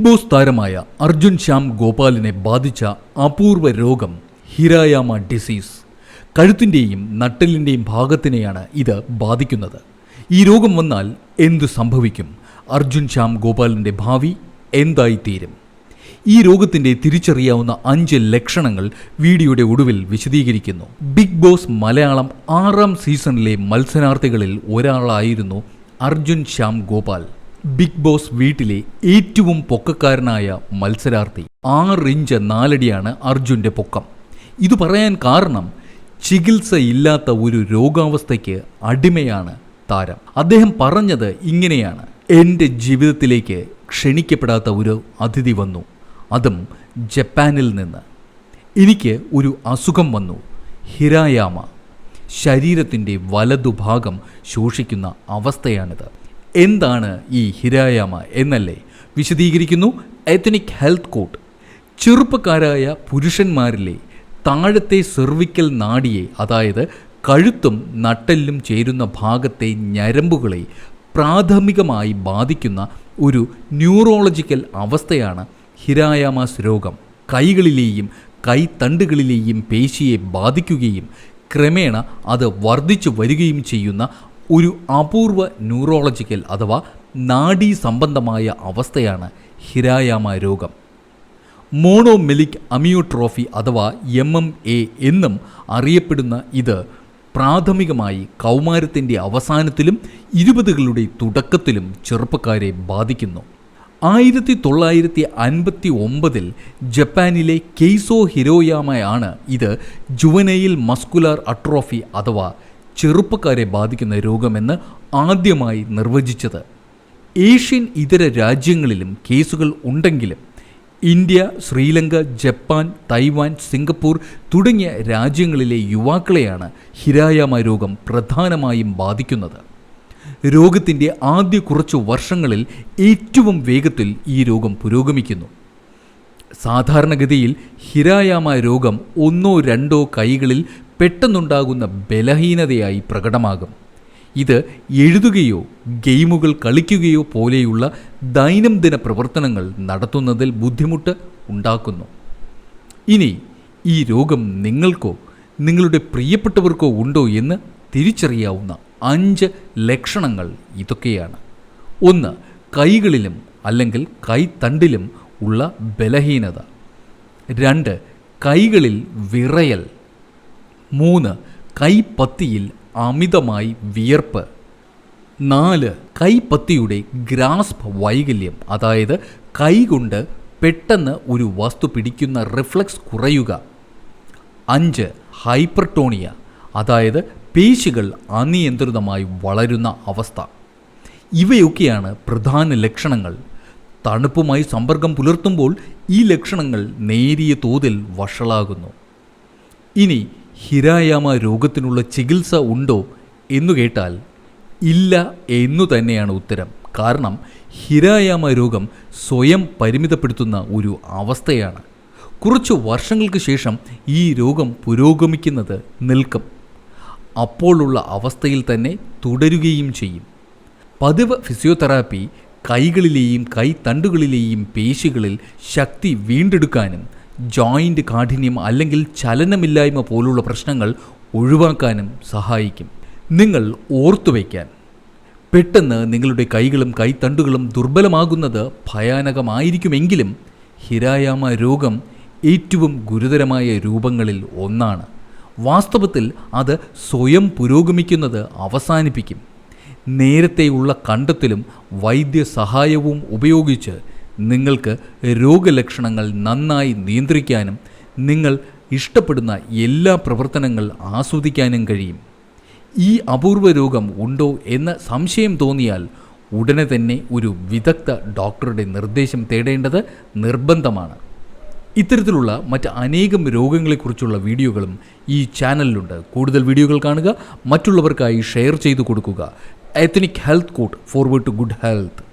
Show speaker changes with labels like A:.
A: Boss താരമായ അർജുൻ ശ്യാം ഗോപാലിനെ ബാധിച്ച അപൂർവ രോഗം ഹിരായാമ ഡിസീസ് കഴുത്തിന്റെയും നട്ടലിന്റെയും ഭാഗത്തിനെയാണ് ഇത് ബാധിക്കുന്നത്. ഈ രോഗം വന്നാൽ എന്തു സംഭവിക്കും? അർജുൻ ശ്യാം ഗോപാലിന്റെ ഭാവി എന്തായിത്തീരും? ഈ രോഗത്തിന്റെ തിരിച്ചറിയാവുന്ന അഞ്ച് ലക്ഷണങ്ങൾ വീഡിയോയുടെ ഒടുവിൽ വിശദീകരിക്കുന്നു. ബിഗ് ബോസ് മലയാളം ആറാം സീസണിലെ മത്സരാർത്ഥികളിൽ ഒരാളായിരുന്നു അർജുൻ ശ്യാം ഗോപാൽ. ബിഗ് ബോസ് വീട്ടിലെ ഏറ്റവും പൊക്കക്കാരനായ മത്സരാർത്ഥി ആറിഞ്ച് നാലടിയാണ് അർജുന്റെ പൊക്കം. ഇത് പറയാൻ കാരണം ചികിത്സയില്ലാത്ത ഒരു രോഗാവസ്ഥയ്ക്ക് അടിമയാണ് താരം. അദ്ദേഹം പറഞ്ഞത് ഇങ്ങനെയാണ്. എന്റെ ജീവിതത്തിലേക്ക് ക്ഷണിക്കപ്പെടാത്ത ഒരു അതിഥി വന്നു. അതും ജപ്പാനിൽ നിന്ന്. എനിക്ക് ഒരു അസുഖം വന്നു. ഹിരായാമ. ശരീരത്തിന്റെ വലതുഭാഗം ശോഷിക്കുന്ന അവസ്ഥയാണിത്. എന്താണ് ഈ ഹിരായാമ എന്നല്ലേ വിശദീകരിക്കുന്നു എത്തനിക് ഹെൽത്ത് കോട്ട് ചെറുപ്പക്കാരായ പുരുഷന്മാരിലെ താഴത്തെ സെർവിക്കൽ നാടിയെ അതായത് കഴുത്തും നട്ടെല്ലും ചേരുന്ന ഭാഗത്തെ ഞരമ്പുകളെ പ്രാഥമികമായി ബാധിക്കുന്ന ഒരു ന്യൂറോളജിക്കൽ അവസ്ഥയാണ് ഹിരായാമാസ് രോഗം. കൈകളിലെയും കൈത്തണ്ടുകളിലെയും പേശിയെ ബാധിക്കുകയും ക്രമേണ അത് വർദ്ധിച്ചു വരികയും ചെയ്യുന്ന ഒരു അപൂർവ ന്യൂറോളജിക്കൽ അഥവാ നാഡീ സംബന്ധമായ അവസ്ഥയാണ് ഹിരായാമ രോഗം. മോണോമെലിക് അമിയോട്രോഫി അഥവാ എം എം എ എന്നും അറിയപ്പെടുന്ന ഇത് പ്രാഥമികമായി കൗമാരത്തിന്റെ അവസാനത്തിലും ഇരുപതുകളുടെ തുടക്കത്തിലും ചെറുപ്പക്കാരെ ബാധിക്കുന്നു. ആയിരത്തി തൊള്ളായിരത്തി അൻപത്തി ഒമ്പതിൽ ജപ്പാനിലെ കെയ്സോ ഹിരോയാമയാണ് ഇത് ജുവനയിൽ മസ്കുലാർ അട്രോഫി അഥവാ ചെറുപ്പക്കാരെ ബാധിക്കുന്ന രോഗമെന്ന് ആദ്യമായി നിർവചിച്ചത്. ഏഷ്യൻ ഇതര രാജ്യങ്ങളിലും കേസുകൾ ഉണ്ടെങ്കിലും India Sri Lanka Japan Taiwan Singapore തുടങ്ങിയ രാജ്യങ്ങളിലെ യുവാക്കളെയാണ് ഹിരായാമ രോഗം പ്രധാനമായും ബാധിക്കുന്നത്. രോഗത്തിന്റെ ആദ്യ കുറച്ചു വർഷങ്ങളിൽ ഏറ്റവും വേഗത്തിൽ ഈ രോഗം പുരോഗമിക്കുന്നു. സാധാരണഗതിയിൽ ഹിരായാമ രോഗം ഒന്നോ രണ്ടോ കൈകളിൽ പെട്ടെന്നുണ്ടാകുന്ന ബലഹീനതയായി പ്രകടമാകും. ഇത് എഴുതുകയോ ഗെയിമുകൾ കളിക്കുകയോ പോലെയുള്ള ദൈനംദിന പ്രവർത്തനങ്ങൾ നടത്തുന്നതിൽ ബുദ്ധിമുട്ട് ഉണ്ടാക്കുന്നു. ഇനി ഈ രോഗം നിങ്ങൾക്കോ നിങ്ങളുടെ പ്രിയപ്പെട്ടവർക്കോ ഉണ്ടോ എന്ന് തിരിച്ചറിയാവുന്ന അഞ്ച് ലക്ഷണങ്ങൾ ഇതൊക്കെയാണ്. ഒന്ന് കൈകളിലും അല്ലെങ്കിൽ കൈത്തണ്ടിലും ഉള്ള ബലഹീനത. രണ്ട് കൈകളിൽ വിറയൽ. മൂന്ന് കൈപ്പത്തിയിൽ അമിതമായി വിയർപ്പ്. നാല് കൈപ്പത്തിയുടെ ഗ്രാസ്പ് വൈകല്യം അതായത് കൈകൊണ്ട് പെട്ടെന്ന് ഒരു വസ്തു പിടിക്കുന്ന റിഫ്ലക്സ് കുറയുക. അഞ്ച് ഹൈപ്പർട്ടോണിയ അതായത് പേശികൾ അനിയന്ത്രിതമായി വളരുന്ന അവസ്ഥ. ഇവയൊക്കെയാണ് പ്രധാന ലക്ഷണങ്ങൾ. തണുപ്പുമായി സമ്പർക്കം പുലർത്തുമ്പോൾ ഈ ലക്ഷണങ്ങൾ നേരിയ തോതിൽ വഷളാകുന്നു. ഇനി ഹിരായാമ രോഗത്തിനുള്ള ചികിത്സ ഉണ്ടോ എന്നു കേട്ടാൽ ഇല്ല എന്നു തന്നെയാണ് ഉത്തരം. കാരണം ഹിരായാമ രോഗം സ്വയം പരിമിതപ്പെടുത്തുന്ന ഒരു അവസ്ഥയാണ്. കുറച്ച് വർഷങ്ങൾക്ക് ശേഷം ഈ രോഗം പുരോഗമിക്കുന്നത് നിൽക്കും. അപ്പോഴുള്ള അവസ്ഥയിൽ തന്നെ തുടരുകയും ചെയ്യും. പതിവ് ഫിസിയോതെറാപ്പി കൈകളിലെയും കൈത്തണ്ടുകളിലെയും പേശികളിൽ ശക്തി വീണ്ടെടുക്കാനും ജോയിന്റ് കാഠിന്യം അല്ലെങ്കിൽ ചലനമില്ലായ്മ പോലുള്ള പ്രശ്നങ്ങൾ ഒഴിവാക്കാനും സഹായിക്കും. നിങ്ങൾ ഓർത്തുവയ്ക്കാൻ പെട്ടെന്ന് നിങ്ങളുടെ കൈകളും കൈത്തണ്ടുകളും ദുർബലമാകുന്നത് ഭയാനകമായിരിക്കുമെങ്കിലും ഹിരായാമ രോഗം ഏറ്റവും ഗുരുതരമായ രൂപങ്ങളിൽ ഒന്നാണ്. വാസ്തവത്തിൽ അത് സ്വയം പുരോഗമിക്കുന്നത് അവസാനിപ്പിക്കും. നേരത്തെയുള്ള കണ്ടെത്തലും വൈദ്യസഹായവും ഉപയോഗിച്ച് നിങ്ങൾക്ക് രോഗലക്ഷണങ്ങൾ നന്നായി നിയന്ത്രിക്കാനും നിങ്ങൾ ഇഷ്ടപ്പെടുന്ന എല്ലാ പ്രവർത്തനങ്ങൾ ആസ്വദിക്കാനും കഴിയും. ഈ അപൂർവ രോഗം ഉണ്ടോ എന്ന സംശയം തോന്നിയാൽ ഉടനെ തന്നെ ഒരു വിദഗ്ധ ഡോക്ടറുടെ നിർദ്ദേശം തേടേണ്ടത് നിർബന്ധമാണ്. ഇത്തരത്തിലുള്ള മറ്റ് അനേകം രോഗങ്ങളെക്കുറിച്ചുള്ള വീഡിയോകളും ഈ ചാനലിലുണ്ട്. കൂടുതൽ വീഡിയോകൾ കാണുക മറ്റുള്ളവർക്കായി ഷെയർ ചെയ്തു കൊടുക്കുക. Ethnic health court forward to good health